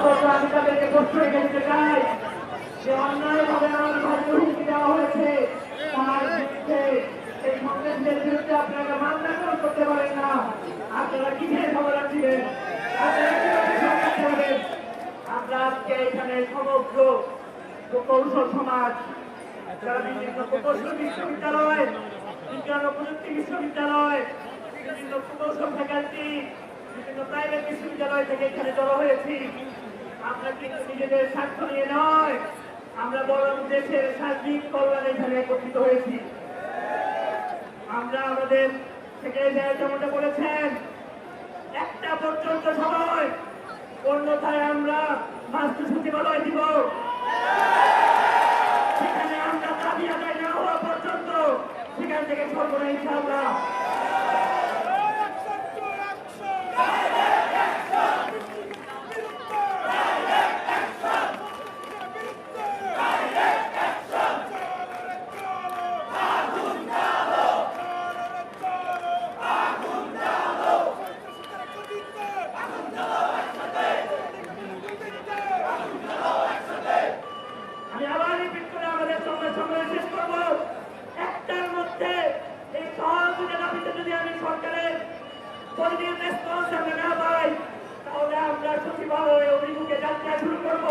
অথচ আমি তাদেরকে প্রশ্ন দিতে চাই যে অন্যায়ভাবে আমার ভাইকে হুমকি দেওয়া হয়েছে, তার বিরুদ্ধে আপনারা করতে পারেন না? আপনারা কিসের খবর রাখছিলেন? আপনারা কীভাবে আমরা আজকে এখানে সমগ্র প্রকৌশল সমাজ, যারা বিভিন্ন প্রকৌশল বিশ্ববিদ্যালয়, বিজ্ঞান প্রযুক্তি বিশ্ববিদ্যালয়, বিভিন্ন প্রকৌশল ফ্যাকাল্টি বিভিন্ন প্রাইভেট বিশ্ববিদ্যালয় থেকে এখানে জড়ো হয়েছি। আমরা কিন্তু নিজেদের স্বার্থ নিয়ে নয়, আমরা বরং দেশের সার্বিক কল্যাণে এখানে একত্রিত হয়েছি। আমরা আমাদের থেকে যেমনটা বলেছেন, একটা পর্যন্ত সময় অন্যথায় আমরা মাস্টার সচিবালয় দিব। সেখানে আমরা দাবি আদায় না হওয়া পর্যন্ত সেখান থেকে সরব না ইনশাআল্লাহ আমি আবার রিপিট করে আমাদের সঙ্গে সঙ্গে শেষ করব একটার মধ্যে এই সহযোগিতা দাবিতে যদি আমি সরকারের পজিটিভ রেসপন্স আমরা না পাই তাহলে আমরা সচিবালয়ে অভিমুখে যাত্রা শুরু করব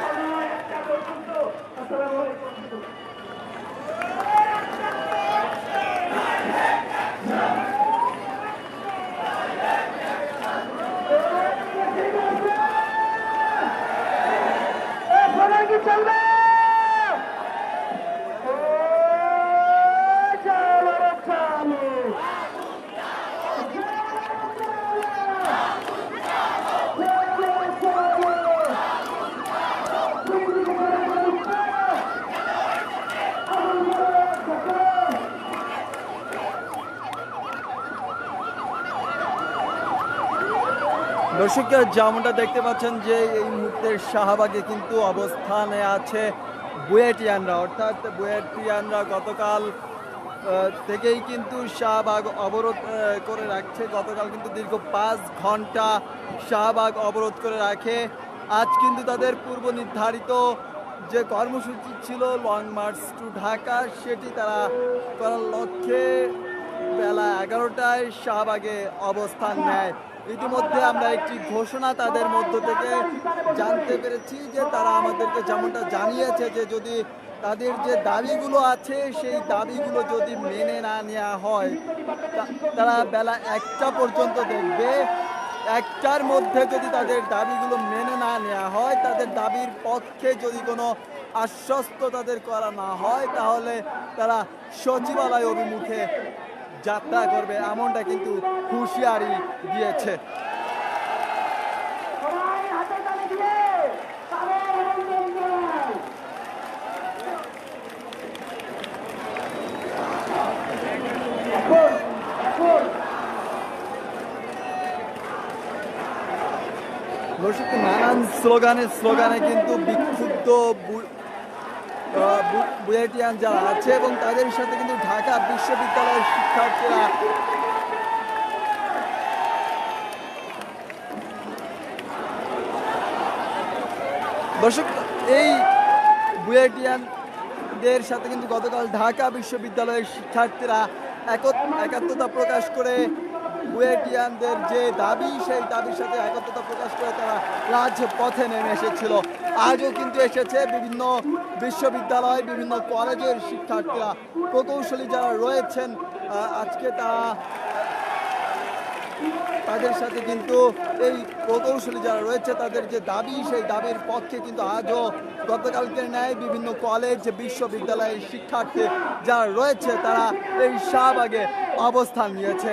সময় একটা পর্যন্ত আসসালামু আলাইকুম কি চলবে চলো চলো দর্শক যেমনটা দেখতে পাচ্ছেন যে এই মুহূর্তে শাহবাগে কিন্তু অবস্থানে আছে বুয়েটিয়ানরা। অর্থাৎ বুয়েটিয়ানরা গতকাল থেকেই কিন্তু শাহবাগ অবরোধ করে রাখছে। গতকাল কিন্তু দীর্ঘ পাঁচ ঘণ্টা শাহবাগ অবরোধ করে রাখে। আজ কিন্তু তাদের পূর্ব নির্ধারিত যে কর্মসূচি ছিল, লং মার্চ টু ঢাকা, সেটি তারা করার লক্ষ্যে বেলা এগারোটায় শাহবাগে অবস্থান নেয়। ইতিমধ্যে আমরা একটি ঘোষণা তাদের মধ্য থেকে জানতে পেরেছি যে তারা আমাদেরকে যেমনটা জানিয়েছে যে যদি তাদের যে দাবিগুলো আছে, সেই দাবিগুলো যদি মেনে না নেওয়া হয় তারা বেলা একটা পর্যন্ত দেখবে। একটার মধ্যে যদি তাদের দাবিগুলো মেনে না নেওয়া হয়, তাদের দাবির পক্ষে যদি কোনো আশ্বস্ত তাদের করা না হয়, তাহলে তারা সচিবালয় অভিমুখে যাত্রা করবে এমনটা কিন্তু হুঁশিয়ারি দিয়েছে। নানান স্লোগানে স্লোগানে কিন্তু বিক্ষুব্ধ বুয়েটিয়ান যারা আছে এবং তাদের সাথে কিন্তু ঢাকা বিশ্ববিদ্যালয়ের শিক্ষার্থীরা দর্শক, এই বুয়েটিয়ানদের সাথে কিন্তু গতকাল ঢাকা বিশ্ববিদ্যালয়ের শিক্ষার্থীরা একত- একাত্মতা প্রকাশ করে বুয়েটিয়ানদের যে দাবি, সেই দাবির সাথে একত্রতা প্রকাশ করে তারা রাজপথে নেমে এসেছিল। আজও কিন্তু এসেছে বিভিন্ন বিশ্ববিদ্যালয়, বিভিন্ন কলেজের শিক্ষার্থীরা। প্রকৌশলী যারা রয়েছেন আজকে তারা তাদের সাথে কিন্তু এই প্রকৌশলী যারা রয়েছে, তাদের যে দাবি, সেই দাবির পক্ষে কিন্তু আজও গতকালকে ন্যায় বিভিন্ন কলেজ, বিশ্ববিদ্যালয়ের শিক্ষার্থী যারা রয়েছে, তারা এই শাহবাগে অবস্থান নিয়েছে।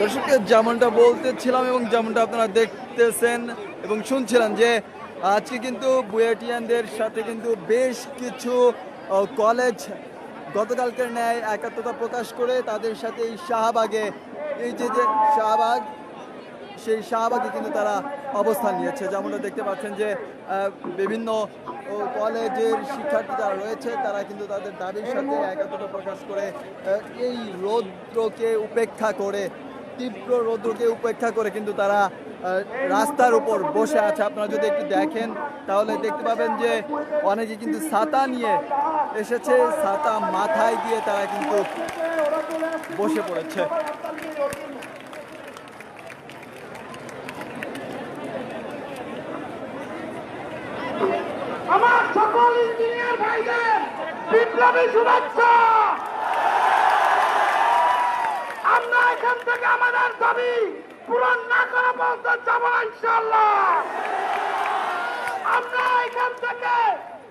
দর্শক, যেমনটা বলতেছিলাম এবং যেমনটা আপনারা দেখতেছেন এবং শুনছিলেন যে আজকে কিন্তু বুয়েটিয়ানদের সাথে কিন্তু বেশ কিছু কলেজ গতকালকের ন্যায় একাত্মতা প্রকাশ করে তাদের সাথে এই শাহবাগে, এই যে যে শাহবাগ, সেই শাহবাগে কিন্তু তারা অবস্থান নিয়েছে। যেমনটা দেখতে পাচ্ছেন যে বিভিন্ন কলেজের শিক্ষার্থী যারা রয়েছে, তারা কিন্তু তাদের দাবির সাথে একাত্মতা প্রকাশ করে এই রৌদ্রকে উপেক্ষা করে তীব্র রৌদ্রকে উপেক্ষা করে কিন্তু তারা রাস্তার উপর বসে আছে। আপনারা যদি একটু দেখেন, তাহলে দেখতে পাবেন যে অনেকে কিন্তু ছাতা নিয়ে এসেছে। ছাতা মাথায় দিয়ে তারা কিন্তু বসে পড়েছে। আমার সকল ইঞ্জিনিয়ার ভাইদের বিপ্লবী শুভেচ্ছা। থেকে আমাদের দাবি পূরণ না করা পর্যন্ত যাব ইনশাল্লাহ আমরা এখান থেকে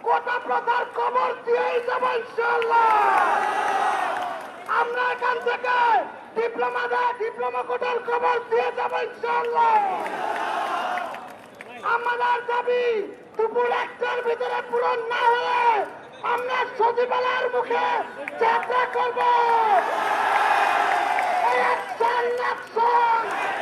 গোটা প্রথার কবর দিয়েই যাব ইনশাল্লাহ আমরা এখান থেকে ডিপ্লোমা দেয়, ডিপ্লোমা কোটার কবর দিয়ে যাব ইনশাল্লাহ আমাদের দাবি দুপুর একটার ভিতরে পূরণ না হলে আমরা সচিবালয়ের মুখে যাত্রা করব। এই action, action!